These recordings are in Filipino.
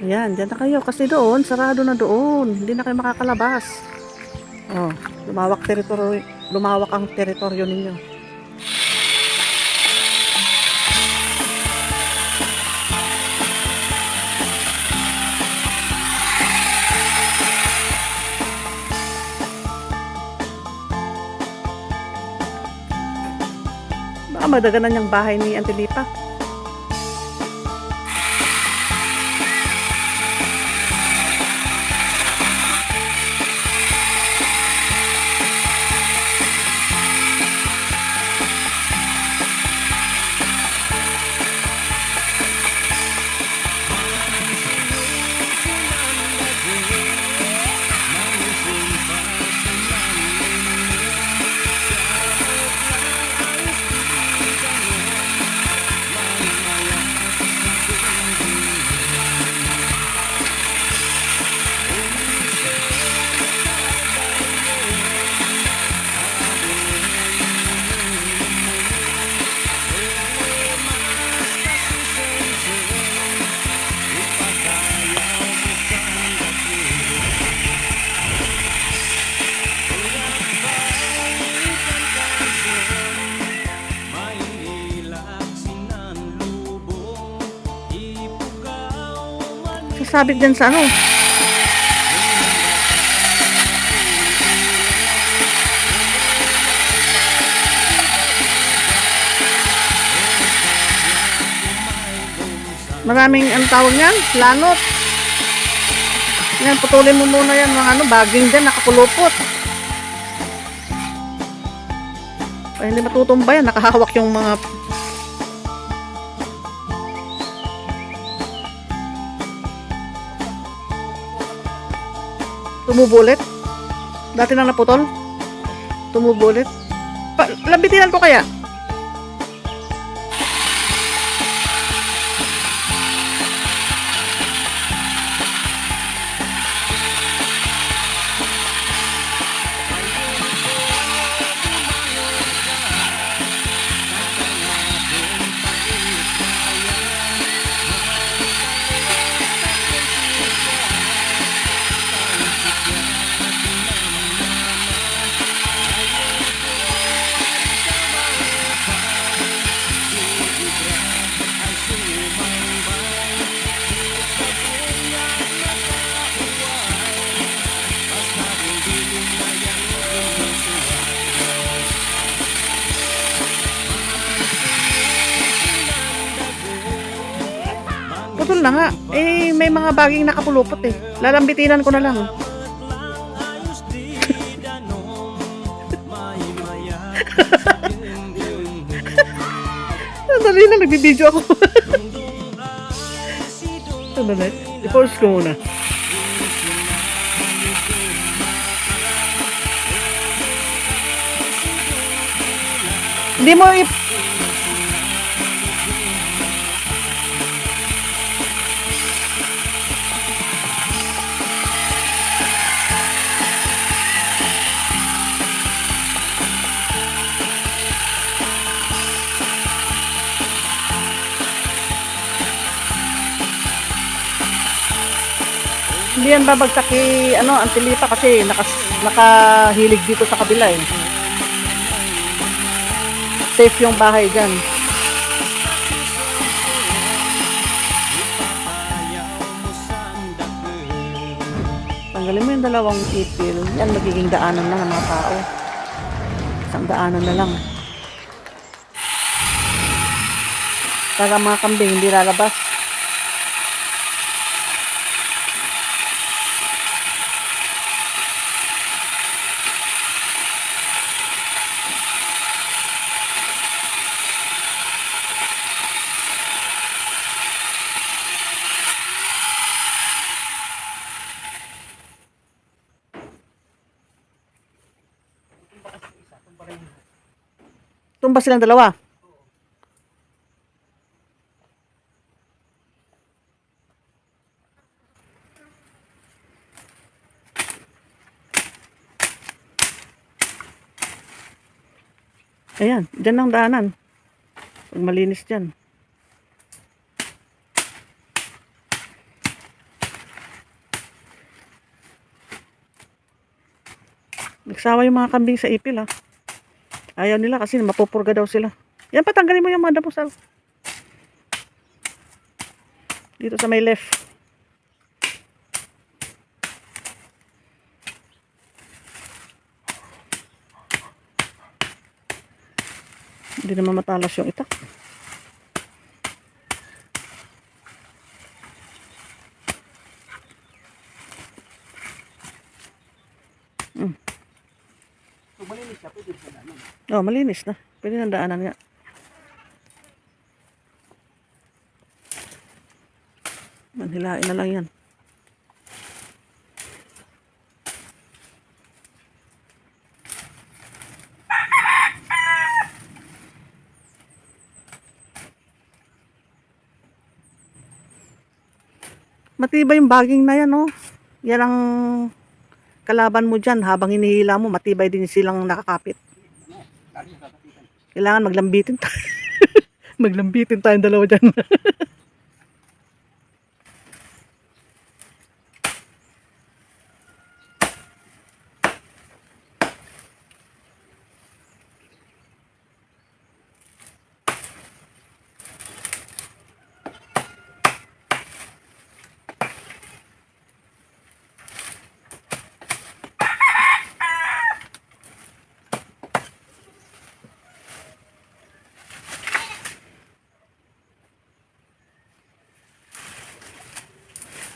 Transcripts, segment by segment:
Ayan, dyan na kayo. Kasi doon, sarado na doon. Hindi na kayo makakalabas. Oh, lumawak teritoryo, lumawak ang teritoryo ninyo. Baka madaganan yung bahay ni Antilipa. Sasabit dyan sa ano. Maraming ang tawag niyan, lanot. Yan, putulin mo muna yan, mga ano, baging dyan, nakapulupot. Ay, hindi matutumba yan, nakahawak yung mga Tumubulit? Dati nang naputol? Tumubulit? Pa labitinan ko kaya? Na nga. Eh, may mga baging nakapulupot eh. Lalambitinan ko na lang. Sandali lang, nagbibideo ako. Sandali. I-pause ko muna. Hindi mo i- Hindi yan babagsak kay ano, Antilipa kasi nakas, nakahilig dito sa kabila eh. Safe yung bahay dyan. Tanggalin mo yung dalawang ipil. Yan magiging daanan na ng mga tao. Isang daanan na lang. Para mga kambing hindi lalabas. Doon ba silang dalawa? Ayan, dyan ang daanan. Pag malinis dyan. Nagsawa yung mga kambing sa ipil ah. Ayaw nila kasi mapupurga daw sila. Yan, patanggalin mo yung mga damo sal. Dito sa may left. Hindi naman matalas yung itak. So, malinis siya, pwede na. Oh, malinis na. Pwede nang daanan nga. Manhilain na lang yan. Matibay yung baging na yan, oh. Yan ang kalaban mo dyan. Habang hinihila mo, matibay din silang nakakapit. Kailangan maglambitin tayo. maglambitin tayong dalawa dyan.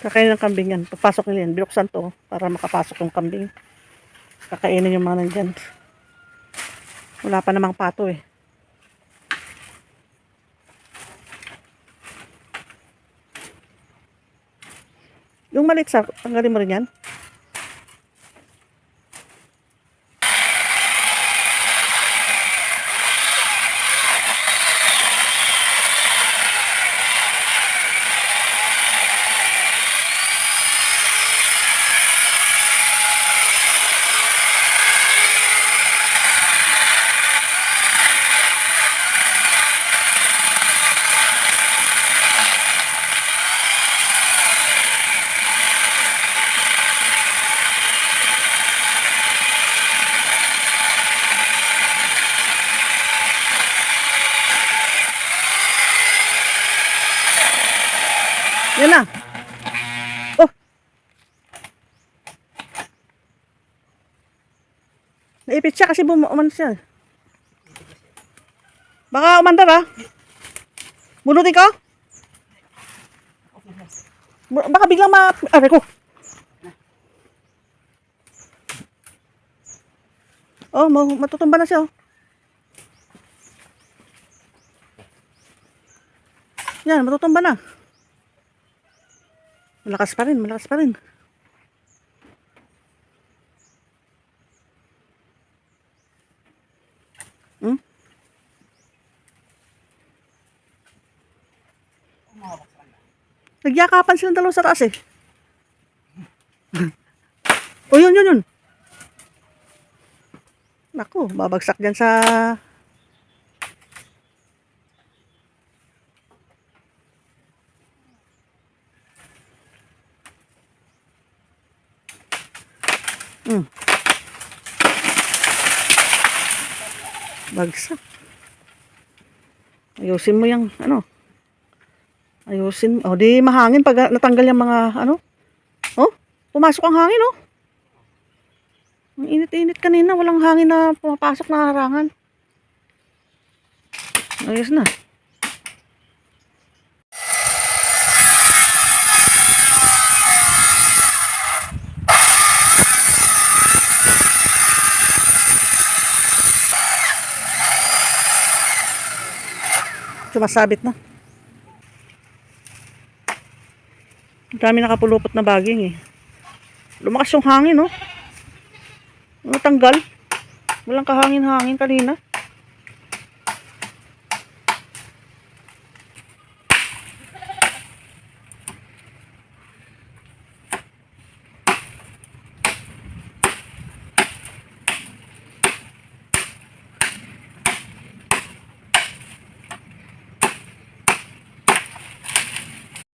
Kakainin ng kambing yan. Pagpasok nila yan, binuksan to para makapasok yung kambing. Kakainin yung mga nandyan. Wala pa namang pato eh. Yung malit sa, tanggalin mo rin. Yan na. Oh. Naipit siya kasi bumuman siya. Baka umandar ah. Bunutin ko? Baka biglang ma... Aray ko. Oh, ma- matutumba na siya oh. Yan, matutumba na. Malakas pa rin, malakas pa rin. Nagyakapan silang dalawa sa taas eh. o yun, yun, yun. Naku, babagsak dyan sa... Hmm. Bagsak. Ayusin mo yung ano. Ayusin. O, di mahangin pag ah, natanggal yung mga, ano? Oh, pumasok ang hangin, oh. Ang init-init kanina. Walang hangin na pumapasok na harangan. Ayos na. Sumasabit na. Ang dami nakapulupot na baging eh. Lumakas yung hangin, oh. Natanggal. Walang kahangin-hangin kanina.